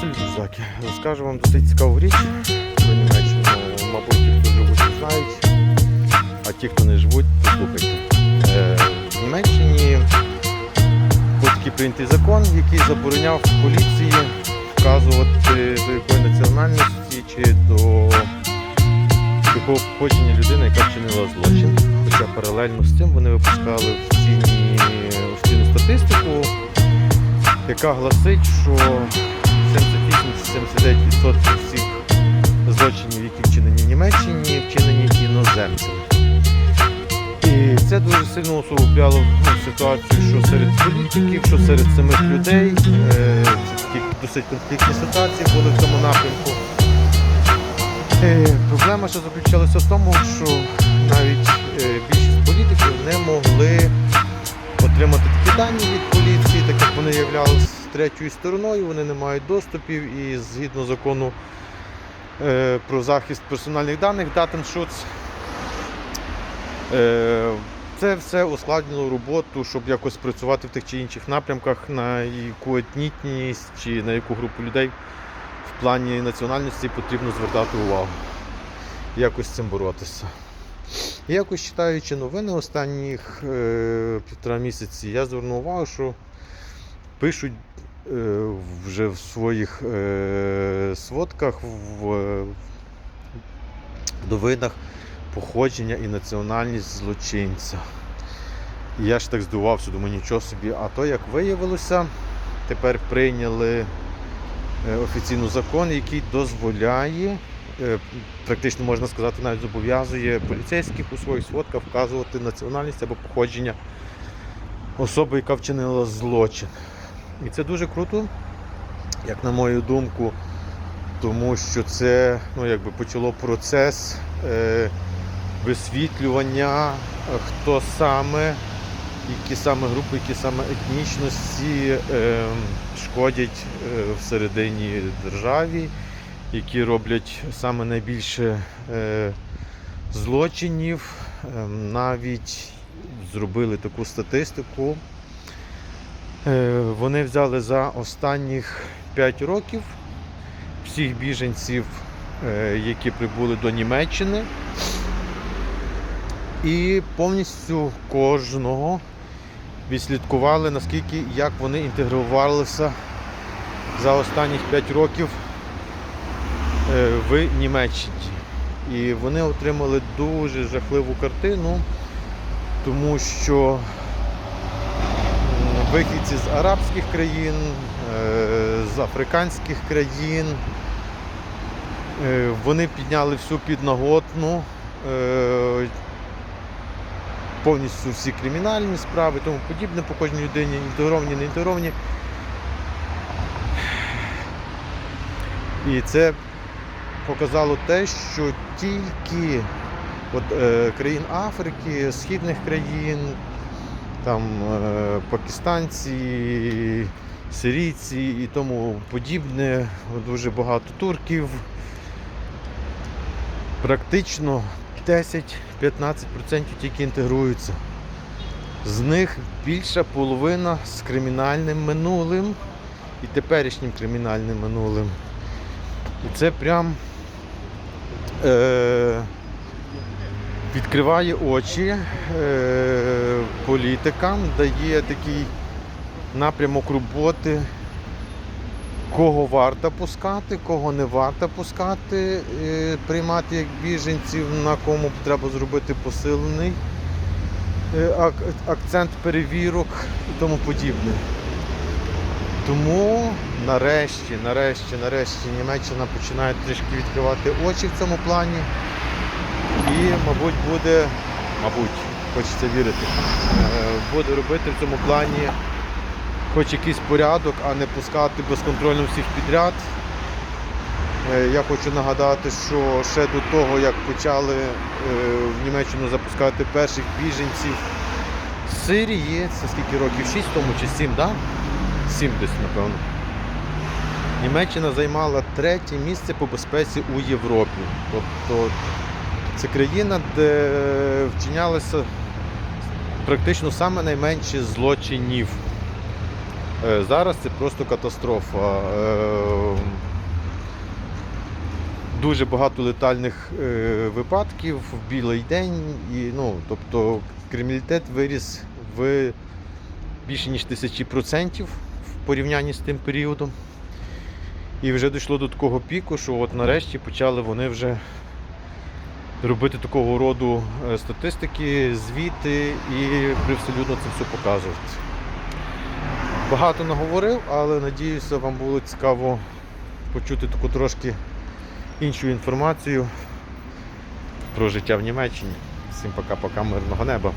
Друзяки. Розкажу вам досить цікаву річ про Німеччину. Мабуть, ті, хто живуть, не знають, а ті, хто не живуть, послухайте. Е, В Німеччині був такий прийнятий закон, який забороняв поліції вказувати до якої національності чи до якого походження людини, яка вчинила злочин. Хоча паралельно з цим вони випускали офіційну статистику, яка гласить, що 78-79% всіх злочинів, які вчинені в Німеччині, вчинені іноземцями. І це дуже сильно усугубляло ну, ситуацію, що серед політиків, що серед самих людей. Е, такі досить конфліктні ситуації були в цьому напрямку. Е, Проблема ще заключалася в тому, що навіть третьою стороною, вони не мають доступів і згідно закону е, про захист персональних даних Datenschutz, е, це все ускладнило роботу, щоб якось працювати в тих чи інших напрямках, на яку етнітність чи на яку групу людей в плані національності потрібно звертати увагу. Якось з цим боротися. Якось читаючи новини останніх е, півтора місяці, я звернув увагу, що пишуть вже в своїх е, сводках, в е, новинах походження і національність злочинця. І я ж так здивувався, думаю, нічого собі. А то, як виявилося, тепер прийняли е, офіційно закон, який дозволяє, е, практично можна сказати, навіть зобов'язує поліцейських у своїх сводках вказувати національність або походження особи, яка вчинила злочин. І це дуже круто, як на мою думку, тому що це ну, якби почало процес е, висвітлювання, е, хто саме, які саме групи, які саме етнічності е, шкодять е, всередині державі, які роблять саме найбільше е, злочинів. Е, навіть зробили таку статистику. Е, Вони взяли за останніх 5 років всіх біженців, е, які прибули до Німеччини, і повністю кожного відслідкували, наскільки як вони інтегрувалися за останніх 5 років е, в Німеччині. І вони отримали дуже жахливу картину, тому що вихідці з арабських країн, е, з африканських країн, е, вони підняли всю підноготну, е, повністю всі кримінальні справи тому подібне по кожній людині, інтегровані, не інтегровані. І це показало те, що тільки от, е, країн Африки, східних країн, там е, пакистанці, сирійці і тому подібне, дуже багато турків. Практично 10-15% тільки інтегруються. З них більша половина з кримінальним минулим і теперішнім кримінальним минулим. І це прям е, відкриває очі е, політикам, дає такий напрямок роботи, кого варто пускати, кого не варто пускати, е, приймати як біженців, на кому треба зробити посилений е, акцент перевірок і тому подібне. Тому нарешті, нарешті, нарешті Німеччина починає трішки відкривати очі в цьому плані. І, мабуть, буде, мабуть, хочеться вірити, е, буде робити в цьому плані хоч якийсь порядок, а не пускати безконтрольно всіх підряд. Е, Я хочу нагадати, що ще до того, як почали е, в Німеччину запускати перших біженців з Сирії, це скільки років? 6 тому чи 7, так? Да? 7 десь, напевно. Німеччина займала третє місце по безпеці у Європі. Тобто це країна, де вчинялося практично саме найменше злочинів. Е, Зараз це просто катастрофа. Е, Дуже багато летальних е, випадків в білий день. І, ну, тобто криміналітет виріс в більше ніж тисячі процентів в порівнянні з тим періодом. І вже дійшло до такого піку, що от нарешті почали вони вже робити такого роду е, статистики, звіти і привселюдно це все показувати. Багато наговорив, але надіюся, вам було цікаво почути таку трошки іншу інформацію про життя в Німеччині. Всім пока-пока, мирного неба.